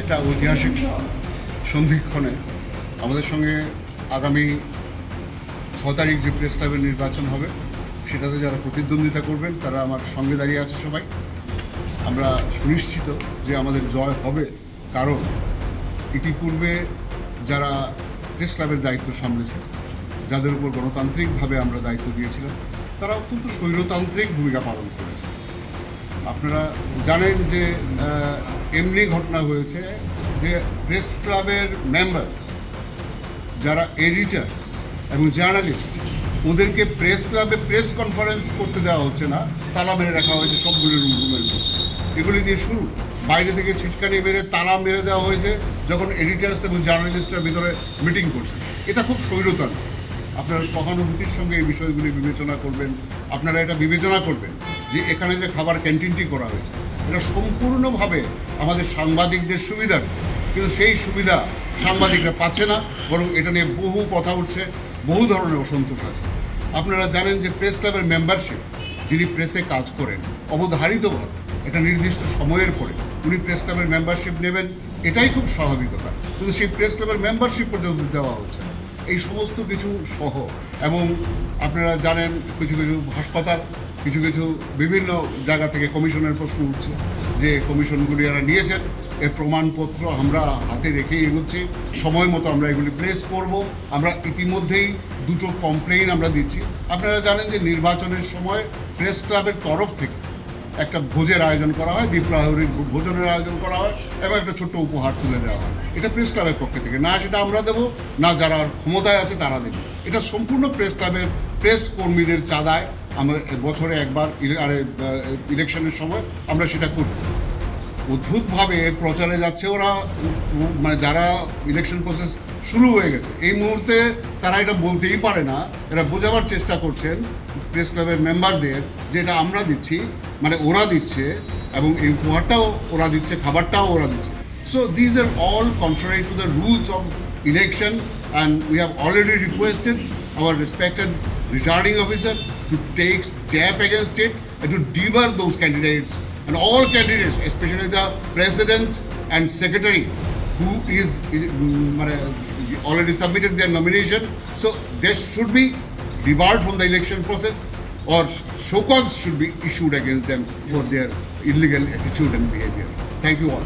একটা ঐতিহাসিক সন্ধিক্ষণে আমাদের সঙ্গে আগামী ছ তারিখ যে প্রেস ক্লাবের নির্বাচন হবে, সেটাতে যারা প্রতিদ্বন্দ্বিতা করবেন, তারা আমার সঙ্গে দাঁড়িয়ে আছে সবাই। আমরা সুনিশ্চিত যে আমাদের জয় হবে, কারণ ইতিপূর্বে যারা প্রেস ক্লাবের দায়িত্ব সামলেছে, যাদের উপর গণতান্ত্রিকভাবে আমরা দায়িত্ব দিয়েছিলাম, তারা অত্যন্ত স্বৈরতান্ত্রিক ভূমিকা পালন করেছে। আপনারা জানেন যে এমনি ঘটনা হয়েছে যে প্রেস ক্লাবের মেম্বার্স যারা এডিটার্স এবং জার্নালিস্ট ওদেরকে প্রেস ক্লাবে প্রেস কনফারেন্স করতে দেওয়া হচ্ছে না, তালা মেরে রাখা হয়েছে সবগুলি রুম রুমের মধ্যে। এগুলি দিয়ে শুরু। বাইরে থেকে ছিটকানি মেরে তালা মেরে দেওয়া হয়েছে যখন এডিটার্স এবং জার্নালিস্টরা ভিতরে মিটিং করছে। এটা খুব স্বৈরতান্ত্রিক আপনারা সহানুভূতির সঙ্গে এই বিষয়গুলি বিবেচনা করবেন। আপনারা এটা বিবেচনা করবেন যে এখানে যে খাবার ক্যান্টিনটি করা হয়েছে এটা সম্পূর্ণভাবে আমাদের সাংবাদিকদের সুবিধা। কিন্তু সেই সুবিধা সাংবাদিকরা পাচ্ছে না, বরং এটা নিয়ে বহু কথা উঠছে, বহু ধরনের অসন্তোষ আছে। আপনারা জানেন যে প্রেস ক্লাবের মেম্বারশিপ যিনি প্রেসে কাজ করেন অবধারিতভাবে এটা নির্দিষ্ট সময়ের পরে উনি প্রেস ক্লাবের মেম্বারশিপ নেবেন, এটাই খুব স্বাভাবিকতা কিন্তু সেই প্রেস ক্লাবের মেম্বারশিপ পর্যন্ত দেওয়া হচ্ছে এই সমস্ত কিছু সহ এবং আপনারা জানেন কিছু কিছু হাসপাতাল কিছু কিছু বিভিন্ন জায়গা থেকে কমিশনের প্রশ্ন উঠছে যে কমিশনগুলি এরা নিয়েছেন। এর প্রমাণপত্র আমরা হাতে রেখেই এগোচ্ছি। সময় মতো আমরা এগুলি প্লেস করব। আমরা ইতিমধ্যেই দুটো কমপ্লেইন আমরা দিচ্ছি। আপনারা জানেন যে নির্বাচনের সময় প্রেস ক্লাবের তরফ থেকে একটা ভোজের আয়োজন করা হয় দ্বীপ্রাহরীর ভোজনের আয়োজন করা হয় এবং একটা ছোট্ট উপহার তুলে দেওয়া হয়। এটা প্রেস ক্লাবের পক্ষ থেকে। না সেটা আমরা দেবো, না যারা ক্ষমতায় আছে তারা দেবে। এটা সম্পূর্ণ প্রেস ক্লাবের প্রেস কর্মীদের চাঁদায় আমরা বছরে একবার আরে ইলেকশনের সময় আমরা সেটা করি। অদ্ভুতভাবে প্রচারে যাচ্ছে ওরা মানে যারা ইলেকশন প্রসেস শুরু হয়ে গেছে, এই মুহূর্তে তারা এটা বলতেই পারে না। এরা বোঝাবার চেষ্টা করছেন প্রেস ক্লাবের মেম্বারদের যে এটা আমরা দিচ্ছি মানে ওরা দিচ্ছে এবং এই উপহারটাও ওরা দিচ্ছে, খাবারটাও ওরা দিচ্ছে। So these are all contrary to the rules of election and we have already requested our respected returning officer to take step against it and to debar those candidates and all candidates, especially the president and secretary who is uh, already submitted their nomination. So there should be debarred from the election process or show cause should be issued against them for their illegal attitude and behavior. Thank you all.